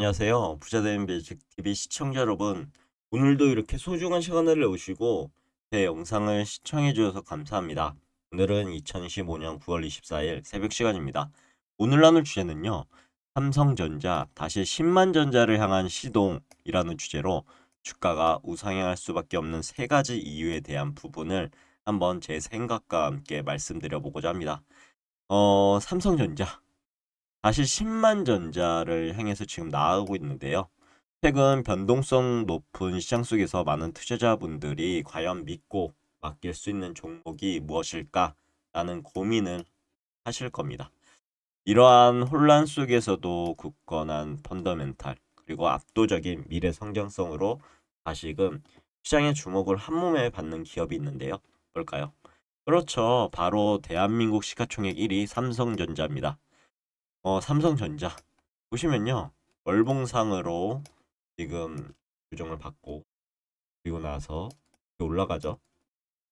안녕하세요. 부자되는 베이직 TV 시청자 여러분. 오늘도 이렇게 소중한 시간을 내오시고 제 영상을 시청해 주셔서 감사합니다. 오늘은 2025년 9월 24일 새벽 시간입니다. 오늘 나눌 주제는요. 삼성전자 다시 10만 전자를 향한 시동이라는 주제로 주가가 우상향할 수밖에 없는 세 가지 이유에 대한 부분을 한번 제 생각과 함께 말씀드려 보고자 합니다. 어, 삼성전자 다시 10만 전자를 향해서 지금 나아가고 있는데요. 최근 변동성 높은 시장 속에서 많은 투자자분들이 과연 믿고 맡길 수 있는 종목이 무엇일까라는 고민을 하실 겁니다. 이러한 혼란 속에서도 굳건한 펀더멘탈 그리고 압도적인 미래 성장성으로 다시금 시장의 주목을 한몸에 받는 기업이 있는데요. 뭘까요? 그렇죠. 바로 대한민국 시가총액 1위 삼성전자입니다. 어, 삼성전자 보시면요. 월봉상으로 지금 규정을 받고 그리고 나서 올라가죠.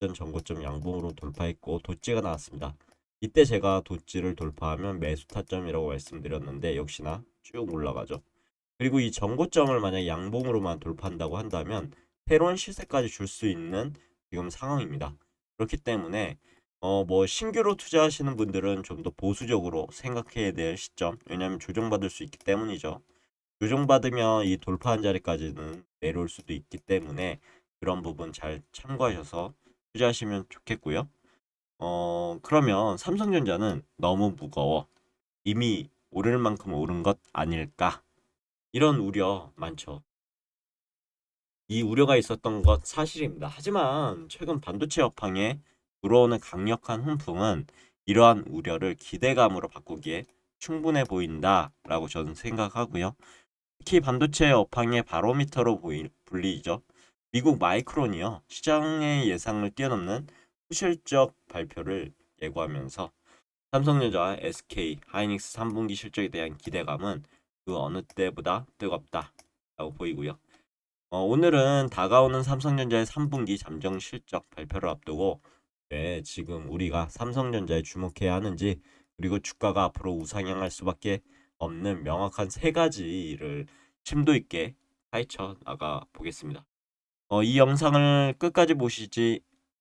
전 전고점 양봉으로 돌파했고 도찌가 나왔습니다. 이때 제가 도찌를 돌파하면 매수 타점이라고 말씀드렸는데 역시나 쭉 올라가죠. 그리고 이 전고점을 만약 양봉으로만 돌파한다고 한다면 새로운 시세까지 줄 수 있는 지금 상황입니다. 그렇기 때문에 어, 뭐 신규로 투자하시는 분들은 좀 더 보수적으로 생각해야 될 시점. 왜냐하면 조정받을 수 있기 때문이죠. 조정받으면 이 돌파한 자리까지는 내려올 수도 있기 때문에 그런 부분 잘 참고하셔서 투자하시면 좋겠고요. 어, 그러면 삼성전자는 너무 무거워. 이미 오를 만큼 오른 것 아닐까? 이런 우려 많죠. 이 우려가 있었던 것 사실입니다. 하지만 최근 반도체 업황에 불어오는 강력한 훈풍은 이러한 우려를 기대감으로 바꾸기에 충분해 보인다라고 저는 생각하고요. 특히 반도체 업황의 바로미터로 보이, 불리죠. 미국 마이크론이요. 시장의 예상을 뛰어넘는 후실적 발표를 예고하면서 삼성전자, SK, 하이닉스 3분기 실적에 대한 기대감은 그 어느 때보다 뜨겁다라고 보이고요. 어, 오늘은 다가오는 삼성전자의 3분기 잠정 실적 발표를 앞두고 왜 지금 우리가 삼성전자에 주목해야 하는지 그리고 주가가 앞으로 우상향할 수밖에 없는 명확한 세 가지를 심도 있게 파헤쳐 나가 보겠습니다. 어, 이 영상을 끝까지 보시지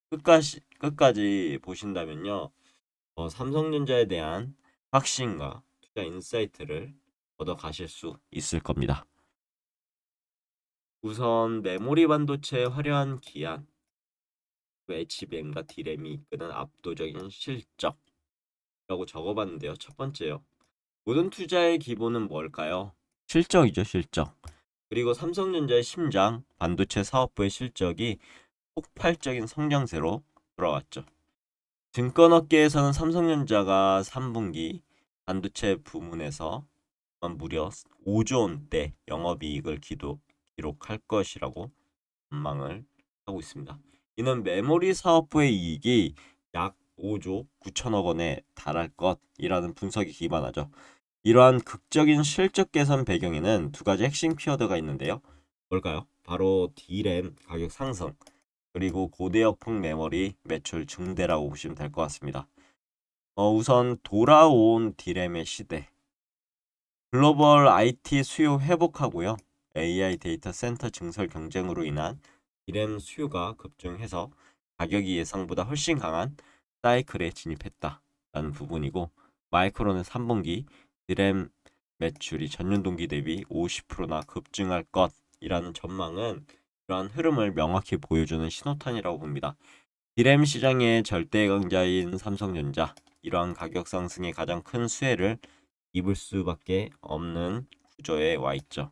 끝까지 끝까지 보신다면요. 어, 삼성전자에 대한 확신과 투자 인사이트를 얻어 가실 수 있을 겁니다. 우선 메모리 반도체의 화려한 기한 HBM과 D램이 이끄는 압도적인 실적이라고 적어봤는데요. 첫 번째요. 모든 투자의 기본은 뭘까요? 실적이죠, 실적. 그리고 삼성전자의 심장 반도체 사업부의 실적이 폭발적인 성장세로 돌아왔죠. 증권업계에서는 삼성전자가 3분기 반도체 부문에서 무려 5조 원대 영업이익을 기록할 것이라고 전망을 하고 있습니다. 이는 메모리 사업부의 이익이 약 5조 9천억 원에 달할 것이라는 분석이 기반하죠. 이러한 극적인 실적 개선 배경에는 두 가지 핵심 키워드가 있는데요. 뭘까요? 바로 D램 가격 상승 그리고 고대역풍 메모리 매출 증대라고 보시면 될 것 같습니다. 어, 우선 돌아온 D램의 시대 글로벌 IT 수요 회복하고요. AI 데이터 센터 증설 경쟁으로 인한 D램 수요가 급증해서 가격이 예상보다 훨씬 강한 사이클에 진입했다라는 부분이고 마이크론은 3분기 D램 매출이 전년 동기 대비 50%나 급증할 것이라는 전망은 이러한 흐름을 명확히 보여주는 신호탄이라고 봅니다. D램 시장의 절대 강자인 삼성전자 이러한 가격 상승의 가장 큰 수혜를 입을 수밖에 없는 구조에 와 있죠.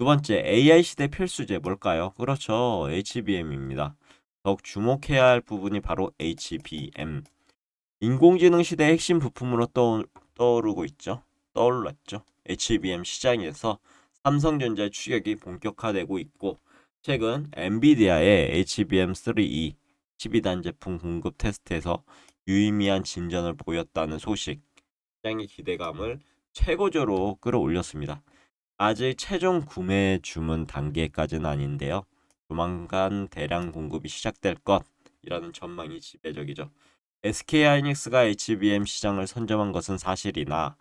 두 번째, AI 시대 필수제 뭘까요? 그렇죠. HBM입니다. 더욱 주목해야 할 부분이 바로 HBM. 인공지능 시대의 핵심 부품으로 떠, 떠오르고 있죠. 떠올랐죠. HBM 시장에서 삼성전자의 추격이 본격화되고 있고 최근 엔비디아의 HBM3E 12단 제품 공급 테스트에서 유의미한 진전을 보였다는 소식, 시장의 기대감을 최고조로 끌어올렸습니다. 아직 최종 구매 주문 단계까지는 아닌데요. 조만간 대량 공급이 시작될 것이라는 전망이 지배적이죠. SK 하이닉스가 HBM 시장을 선점한 것은 사실이나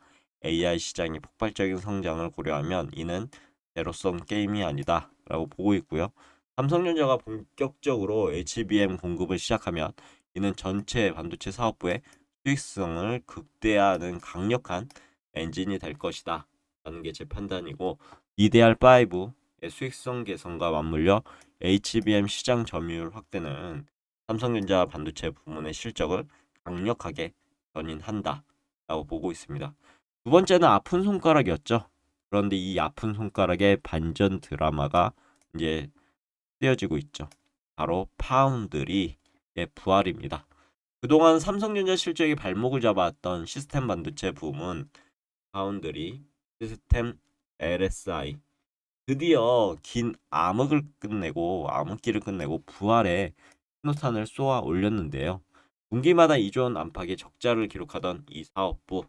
AI 시장의 폭발적인 성장을 고려하면 이는 제로섬 게임이 아니다라고 보고 있고요. 삼성전자가 본격적으로 HBM 공급을 시작하면 이는 전체 반도체 사업부의 수익성을 극대화하는 강력한 엔진이 될 것이다. 라는 게 제 판단이고 DDR5의 수익성 개선과 맞물려 HBM 시장 점유율 확대는 삼성전자 반도체 부문의 실적을 강력하게 견인한다. 라고 보고 있습니다. 두 번째는 아픈 손가락이었죠. 그런데 이 아픈 손가락의 반전 드라마가 이제 쓰여지고 있죠. 바로 파운드리의 부활입니다. 그동안 삼성전자 실적이 발목을 잡아왔던 시스템 반도체 부문 파운드리, 시스템 LSI 드디어 긴 암흑을 끝내고 암흑기를 끝내고 부활의 신호탄을 쏘아 올렸는데요. 분기마다 2조 원 안팎의 적자를 기록하던 이 사업부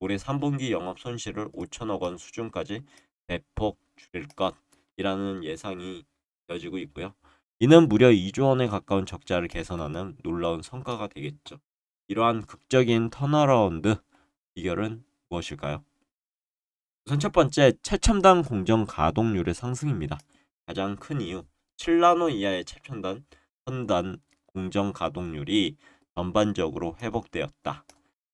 올해 3분기 영업 손실을 5천억 원 수준까지 대폭 줄일 것이라는 예상이 되어지고 있고요. 이는 무려 2조 원에 가까운 적자를 개선하는 놀라운 성과가 되겠죠. 이러한 극적인 턴어라운드 비결은 무엇일까요? 우선 첫 번째, 최첨단 공정 가동률의 상승입니다. 가장 큰 이유, 7나노 이하의 최첨단 첨단 공정 가동률이 전반적으로 회복되었다.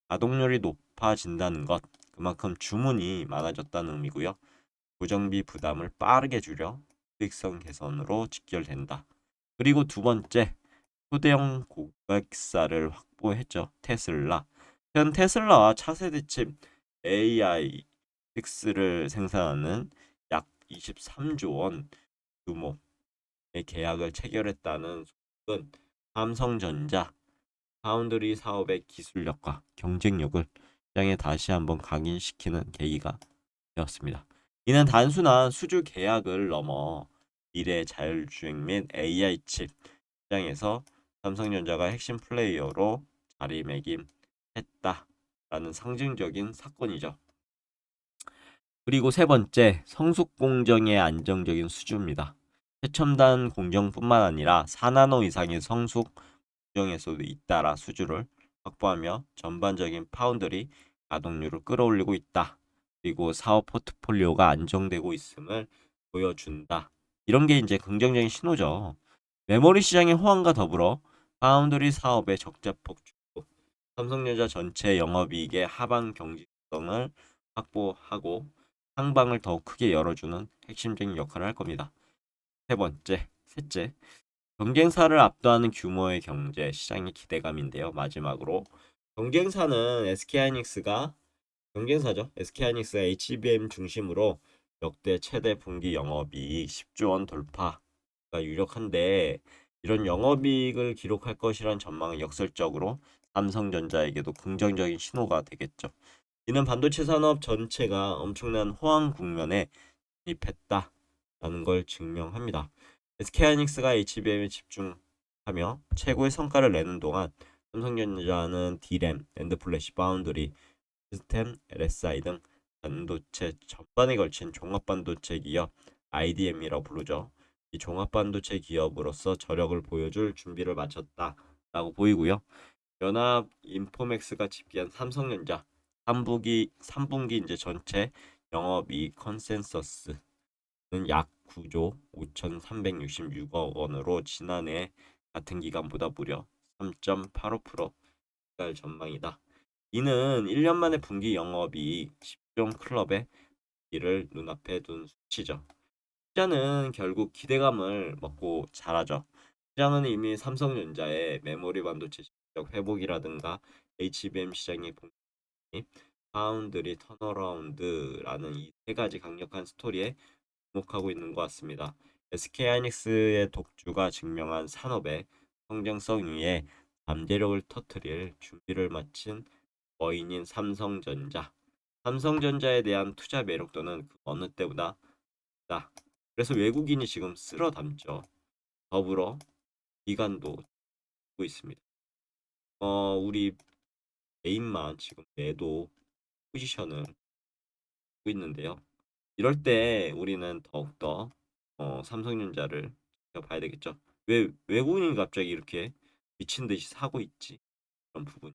가동률이 높아진다는 것, 그만큼 주문이 많아졌다는 의미고요. 고정비 부담을 빠르게 줄여 수익성 개선으로 직결된다. 그리고 두 번째, 초대형 고객사를 확보했죠. 테슬라. 현 테슬라와 차세대 칩 AI6를 생산하는 약 23조 원 규모의 계약을 체결했다는 소식은 삼성전자 파운드리 사업의 기술력과 경쟁력을 시장에 다시 한번 각인시키는 계기가 되었습니다. 이는 단순한 수주 계약을 넘어 미래 자율주행 및 AI 칩 시장에서 삼성전자가 핵심 플레이어로 자리매김했다라는 상징적인 사건이죠. 그리고 세 번째, 성숙 공정의 안정적인 수주입니다. 최첨단 공정뿐만 아니라 4나노 이상의 성숙 공정에서도 잇따라 수주를 확보하며 전반적인 파운드리 가동률을 끌어올리고 있다. 그리고 사업 포트폴리오가 안정되고 있음을 보여준다. 이런 게 이제 긍정적인 신호죠. 메모리 시장의 호황과 더불어 파운드리 사업의 적자폭 축소, 삼성전자 전체 영업이익의 하방 경직성을 확보하고 상방을 더욱 크게 열어주는 핵심적인 역할을 할 겁니다. 세 번째, 셋째, 경쟁사를 압도하는 규모의 경제 시장의 기대감인데요. 마지막으로 경쟁사는 SK하이닉스가 경쟁사죠. SK하이닉스가 HBM 중심으로 역대 최대 분기 영업이익 10조 원 돌파가 유력한데 이런 영업이익을 기록할 것이란 전망은 역설적으로 삼성전자에게도 긍정적인 신호가 되겠죠. 이는 반도체 산업 전체가 엄청난 호황 국면에 진입했다라는 걸 증명합니다. SK하이닉스가 HBM에 집중하며 최고의 성과를 내는 동안 삼성전자는 D램, 랜드플래시, 바운드리, 시스템, LSI 등 반도체 전반에 걸친 종합반도체 기업 IDM이라고 부르죠. 이 종합반도체 기업으로서 저력을 보여줄 준비를 마쳤다라고 보이고요. 연합 인포맥스가 집계한 삼성전자 3분기 3분기 이제 전체 영업이익 컨센서스는 약 9조 5,366억 원으로 지난해 같은 기간보다 무려 3.85% 증가할 전망이다. 이는 1년 만에 분기 영업이익 10종 클럽의 이를 눈앞에 둔 수치죠. 시장은 결국 기대감을 먹고 자라죠. 시장은 이미 삼성전자의 메모리 반도체 실적 회복이라든가 HBM 시장의 파운드리 턴어라운드라는 이 세 가지 강력한 스토리에 주목하고 있는 것 같습니다. SK하이닉스의 독주가 증명한 산업의 성장성 위에 잠재력을 터뜨릴 준비를 마친 거인인 삼성전자. 삼성전자에 대한 투자 매력도는 그 어느 때보다 높다. 그래서 외국인이 지금 쓸어 담죠. 더불어 주고 있습니다. 어, 우리 메인만 지금 매도 포지션을 하고 있는데요. 이럴 때 우리는 더욱더 어, 삼성전자를 봐야 되겠죠. 왜 외국인이 갑자기 이렇게 미친 듯이 사고 있지? 그런 부분.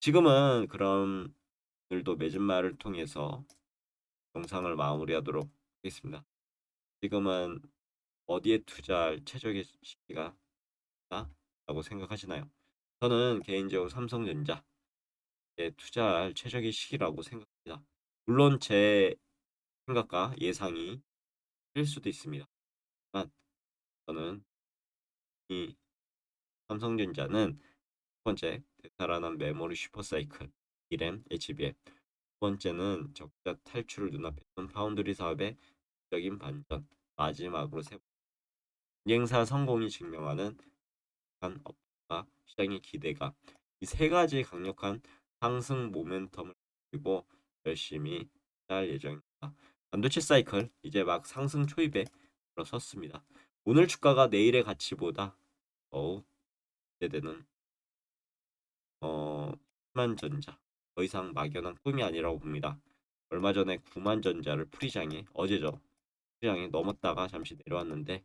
지금은 그런 오늘도 맺은 말을 통해서 영상을 마무리하도록 하겠습니다. 지금은 어디에 투자할 최적의 시기가 라고 생각하시나요? 저는 개인적으로 삼성전자에 투자할 최적의 시기라고 생각합니다. 물론 제 생각과 예상이 틀릴 수도 있습니다. 하지만 저는 이 삼성전자는 첫 번째 대탈환한 메모리 슈퍼사이클 E램 HBM 두 번째는 적자 탈출을 눈앞에 둔 파운드리 사업의 적인 반전 마지막으로 세 번째 경쟁사 성공이 증명하는 한 업과 시장의 기대가 이세 가지 강력한 상승 모멘텀을 가지고 열심히 할 예정입니다. 반도체 사이클 이제 막 상승 초입에 들어섰습니다. 오늘 주가가 내일의 가치보다 더욱 기대되는 어 10만 전자 더 이상 막연한 꿈이 아니라고 봅니다. 얼마 전에 9만 전자를 프리장에 어제죠. 프리장에 넘었다가 잠시 내려왔는데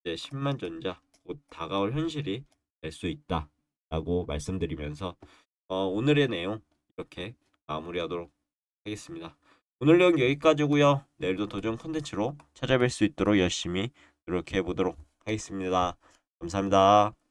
이제 10만 전자 곧 다가올 현실이 될 수 있다라고 말씀드리면서 어, 오늘의 내용 이렇게 마무리하도록 하겠습니다. 오늘 내용 여기까지고요. 내일도 더 좋은 컨텐츠로 찾아뵐 수 있도록 열심히 노력해 보도록 하겠습니다. 감사합니다.